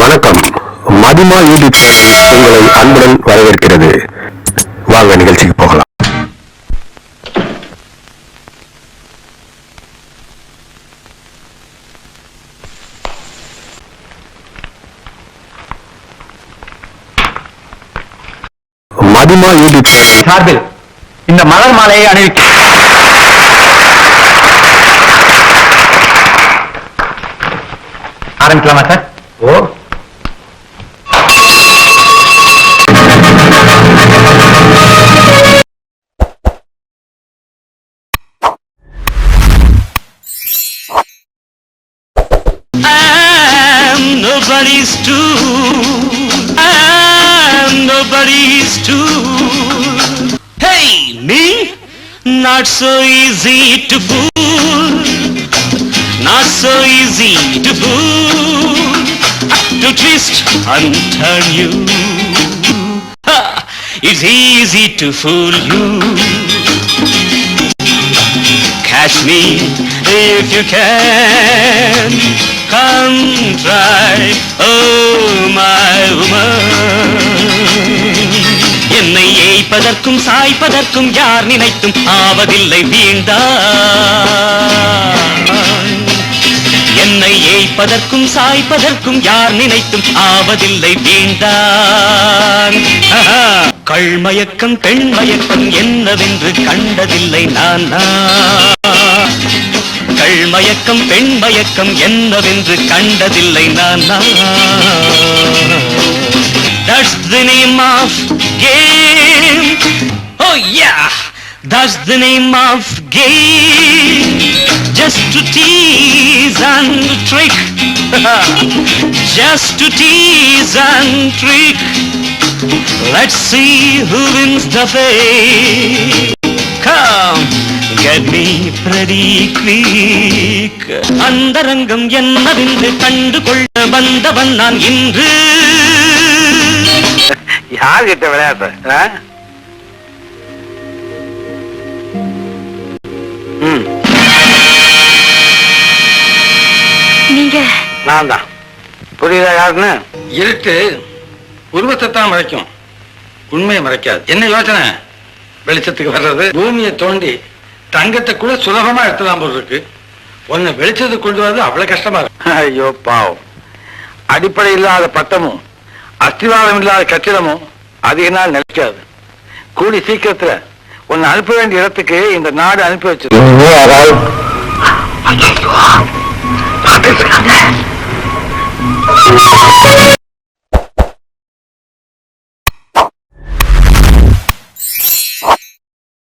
வணக்கம். மதிமா யூடியூப் உங்களை அன்புடன் வரவேற்கிறது. வாங்க நிகழ்ச்சிக்கு போகலாம். மதிமா யூடியூப் சார்பில் இந்த மலர் மாலையை அணிவிக்க ஆரம்பிக்கலாமா sir? Oh nobody's tool. I'm ah, nobody's tool. Hey, me? Not so easy to fool. Not so easy to fool. To twist and turn you. Ha! It's easy to fool you. Catch me if you can. Come try, oh my woman. என்னை ஏய்ப்பதற்கும் சாய்ப்பதற்கும் யார் நினைத்தும் ஆவதில்லை வீண்டா என்னை ஏய்ப்பதற்கும் சாய்ப்பதற்கும் யார் நினைத்தும் ஆவதில்லை வீண்டான் கள்மயக்கம் பெண்மயக்கம் என்னவென்று கண்டதில்லை நான். கள்மயக்கம் பெண்மயக்கம் என்னவென்று கண்டதில்லை நான் That's the name of game. Oh yeah, that's the name of game. Just to tease and trick. Just to tease and trick. Let's see who wins the fame. Come, pretty quick. அந்தரங்கம் என்னவென்று கண்டு கொள்ள வந்தவன் நான் இன்று. யார்கிட்ட? ம். நீங்க? நான் தான். புரியுதா யாருன்னு? இருட்டு உருவத்தை தான் மறைக்கும். உண்மையை மறைக்காது. என்ன யோசனை? வெளிச்சத்துக்கு வர்றது? பூமியை தோண்டி தங்கத்தை கூட சுலபமா எடுத்துலாம் போல் இருக்கு. ஒன்னு வெளிச்சத்துக்கு கொண்டு வர்றது அவ்வளவு கஷ்டமா இருக்கு. ஐயோ பாவம். அடிப்படை இல்லாத பட்டமும் அஸ்திவாரம் இல்லாத கட்டிடமும் அதிக நாள் நிலைக்காது. கூடி சீக்கிரத்துல உன்னை அனுப்ப வேண்டிய இடத்துக்கு இந்த நாடு அனுப்பி வச்சிருக்கு